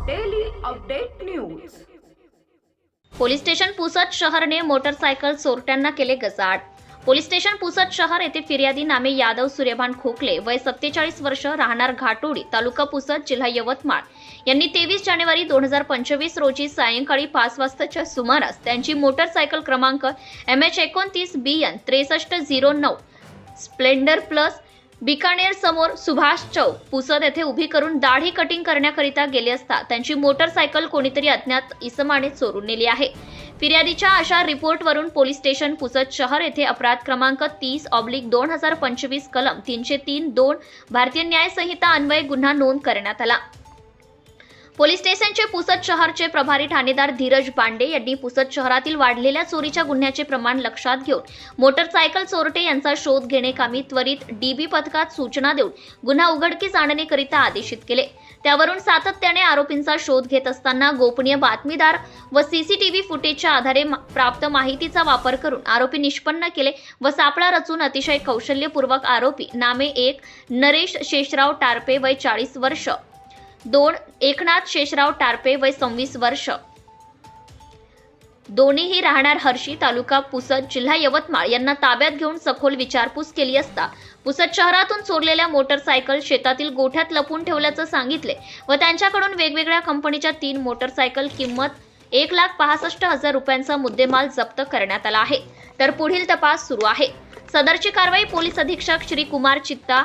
Update news police station Pusad शहरने motorcycle चोरट्यांना केले गजाट पोलीस स्टेशन पुसद शहर येथे फिर्यादी नामे यादव सूर्यभान खोकले वय सत्तेचाळीस वर्ष राहणार घाटोडी तालुका पुसद जिल्हा यवतमाळ. यांनी तेवीस जानेवारी दोन हजार पंचवीस रोजी सायंकाळी पाच वाजताच्या सुमारास त्यांची मोटरसायकल क्रमांक एम एच एकोणतीस बी एन त्रेसष्ट झिरो नऊ स्प्लेंडर प्लस बिकानेर समोर सुभाष चौक. पुसद येथे उभी करून दाढी कटिंग करण्याकरिता गेले असता त्यांची मोटरसायकल कोणीतरी अज्ञात इसमाने चोरून नेली आहे. फिर्यादीच्या अशा रिपोर्टवरून पोलीस स्टेशन पुसद शहर येथे अपराध क्रमांक तीस ऑब्लिक दोन हजार पंचवीस कलम तीनशे तीन दोन भारतीय न्याय संहिता अन्वये गुन्हा नोंद करण्यात आला. पोलीस स्टेशनचे पुसद शहरचे प्रभारी ठाणेदार धीरज पांडे यांनी पुसद शहरातील वाढलेल्या चोरीच्या गुन्ह्याचे प्रमाण लक्षात घेऊन मोटरसायकल चोरटे यांचा शोध घेणे कामी त्वरित डीबी पथकात सूचना देऊन गुन्हा उघडकीस आणण्याकरिता आदेशित केले. त्यावरून सातत्याने आरोपींचा शोध घेत असताना गोपनीय बातमीदार व सीसीटीव्ही फुटेजच्या आधारे प्राप्त माहितीचा वापर करून आरोपी निष्पन्न केले व सापळा रचून अतिशय कौशल्यपूर्वक आरोपी नामे एक नरेश शेषराव टारपे वय चाळीस वर्ष दोन एकनाथ शेषराव टारपे वय सव्वीस वर्ष. दोन्हीही राहणार हर्षी तालुका पुसद जिल्हा यवतमाळ. यांना ताब्यात घेऊन सखोल विचारपूस केली असता पुसद शहरातून चोरलेल्या मोटरसायकल शेतातील गोठ्यात लपून ठेवल्याचं सांगितले व त्यांच्याकडून वेगवेगळ्या कंपनीच्या तीन मोटरसायकल किंमत एक लाख पासष्ट हजार रुपयांचा मुद्देमाल जप्त करण्यात आला आहे. तर पुढील तपास सुरू आहे. सदरची कारवाई पोलीस अधीक्षक श्री कुमार चित्ता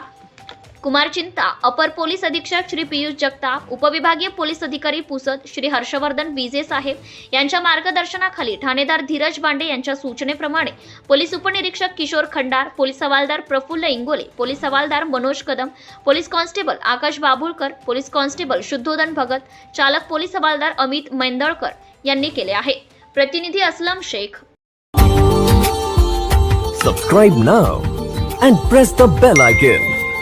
कुमार चिंता अपर पोलीस अधीक्षक श्री पियुष जगताप उपविभागीय पोलीस अधिकारी पुसद श्री हर्षवर्धन विजे साहेब यांच्या मार्गदर्शनाखाली ठाणेदार धीरज बांडे यांच्या सूचनेप्रमाणे पोलीस उपनिरीक्षक किशोर खंडार पोलीस हवालदार प्रफुल्ल इंगोले पोलीस हवालदार Manoj Kadam police constable Akash Babulkar police constable Shuddhodhan Bhagat चालक पोलीस हवालदार अमित मेंदळकर यांनी केले आहे प्रतिनिधी Aslam Shaikh subscribe now and press the bell icon.